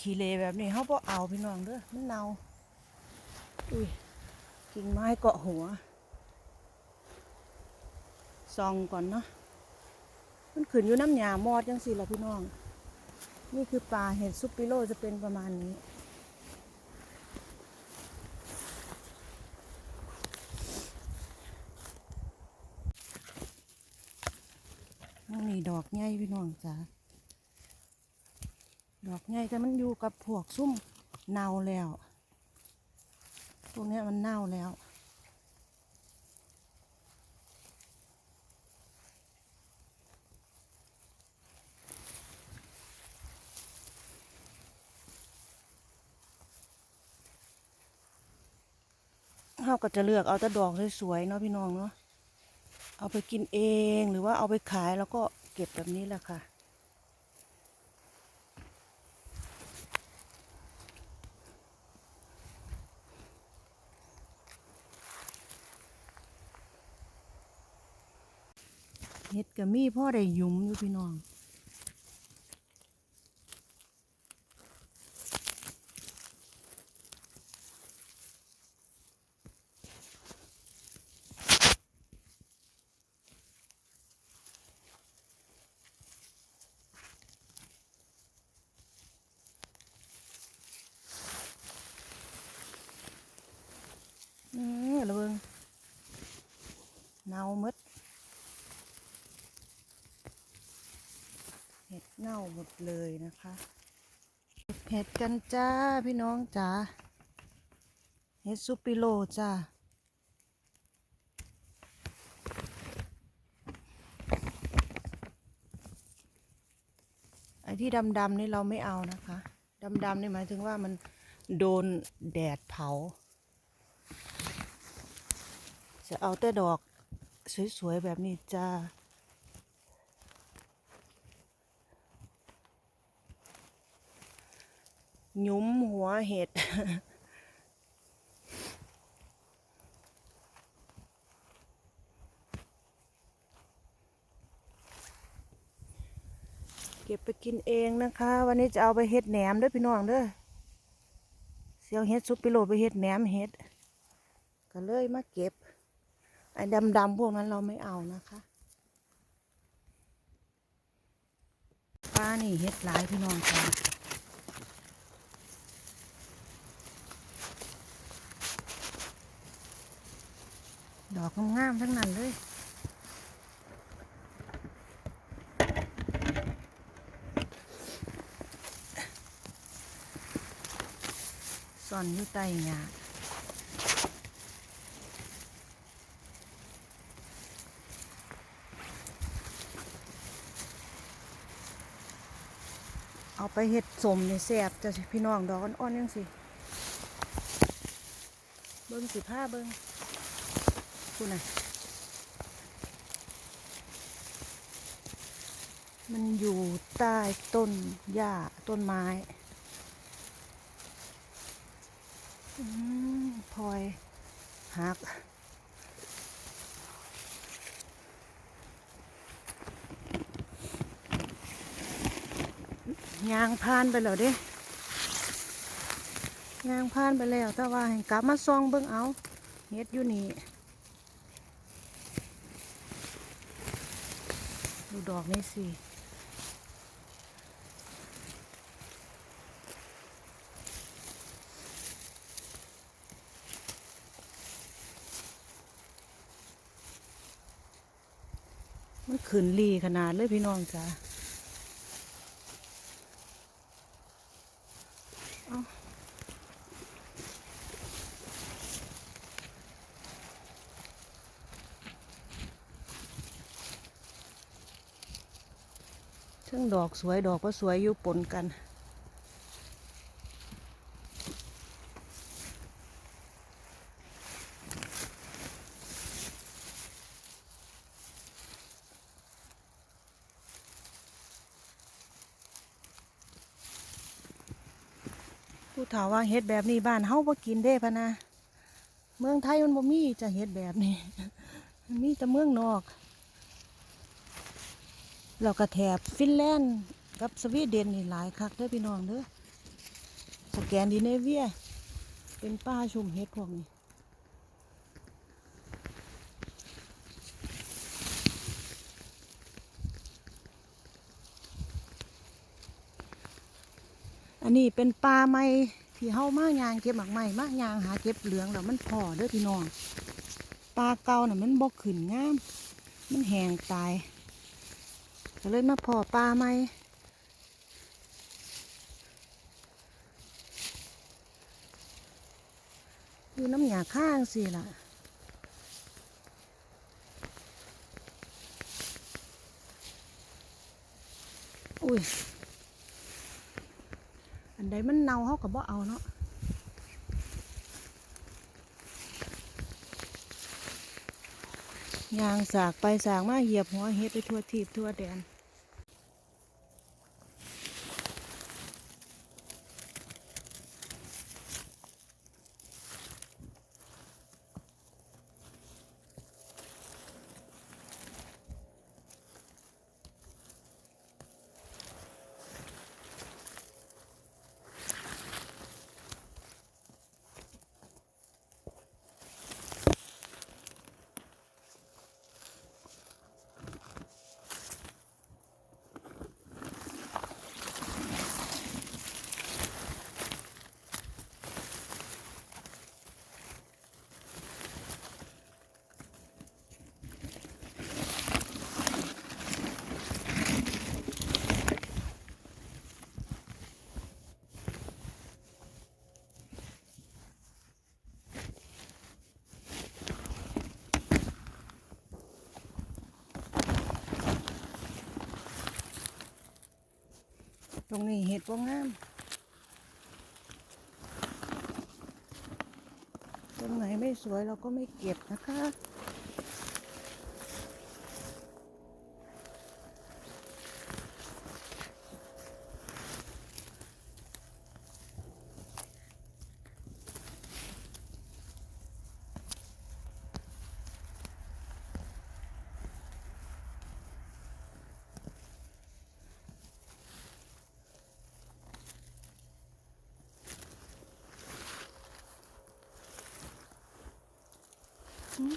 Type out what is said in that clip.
ขี้เลแบบนี้เขาบ่เอาพี่น้องเด้อมันเน่าอุ้ยกิ่งไม้เกาะหัวซองก่อนเนาะมันขึ้นอยู่น้ำหยามอดจังสิล่ะพี่น้อง นี่คือปลาเห็ดซุปปิโลจะเป็นประมาณนี้นี่ดอกใหญ่พี่น้องจ้า ดอกใหญ่แต่มันอยู่กับพวกซุ่มเน่าแล้วพวกนี้มันเน่าแล้วเราก็จะเลือกเอาแต่ดอกสวยๆเนาะพี่น้องเนาะเอาไปกินเองหรือว่าเอาไปขายแล้วก็เก็บแบบนี้แหละค่ะ เห็ดกับมีพ่อได้ยุมอยู่พี่น้องอืมระเบิงเนาหมดเหมดเลยนะคะเห็ดกันจ้าพี่น้องจ้าเห็ดซุปปิโลจ้าไอ้ที่ดำๆนี่เราไม่เอานะคะดำๆนี่หมายถึงว่ามันโดนแดดเผา จะเอาแต่ดอกสวยๆแบบนี้จ้า ยุ้มหัวเห็ด เก็บไปกินเองนะคะ วันนี้จะเอาไปเฮ็ดแหนมด้วยพี่น้องเด้อเสียวเฮ็ดซุปปิโลไปเฮ็ดแหนมเฮ็ด ก็เลยมาเก็บไอ้ดำๆพวกนั้นเราไม่เอานะคะป้านี่เฮ็ดหลายพี่น้องค่ะ ดอกงามๆทั้งนั้นเลยซ่อนอยู่ใต้หญ้าเอาไปเห็ดสมเนี่ยแซ่บจะพี่น้องดอกอ่อนๆยังสิ เบิ้งสิผ้าเบิ้ง คุณนะมันอยู่ใต้ต้นหญ้าต้นไม้อืมพลอยหักยางพานไปแล้วเด้ยางพานไปแล้ว แต่ว่าให้กลับมาซองเบิ่งเอาเฮ็ดอยู่นี่ ดูดอกนี่สิ มันขืนลีขนาดเลยพี่น้องจ้า ทั้งดอกสวยดอกก็สวยอยู่ปนกัน ผู้ถาว่าเฮ็ดแบบนี้บ้านเฮาบ่กินเด้พะนะ เมืองไทยมันบ่มีจะเฮ็ดแบบนี้นมีแต่เมืองนอก เราก็แถบฟินแลนด์กับสวีเดนนี่หลายคักเด้อพี่น้องเด้อสแกนดิเนเวีย เป็นป้าชุมเฮ็ดพวกนี้อันนี้เป็นปลาไม้ที่เฮามากยางเก็บหมักไม้มายางหาเก็บเหลืองแล้วมันพอเด้อพี่น้องปลาเก่าน่ะมันบ่ขึ้นงาม มันแห้งตาย ก็เลยมาพอปลาไหมอยู่น้ำหยาข้างสิล่ะอุ้ย อันใดมันเน่าเขาก็บ่เอาเนาะยางสากไปสากมาเหยียบหัวเฮ็ดไปทั่วทีบทั่วแดน รงนี้เห็ดบ่งามตรงไหนไม่สวยเราก็ไม่เก็บนะคะ Hmm?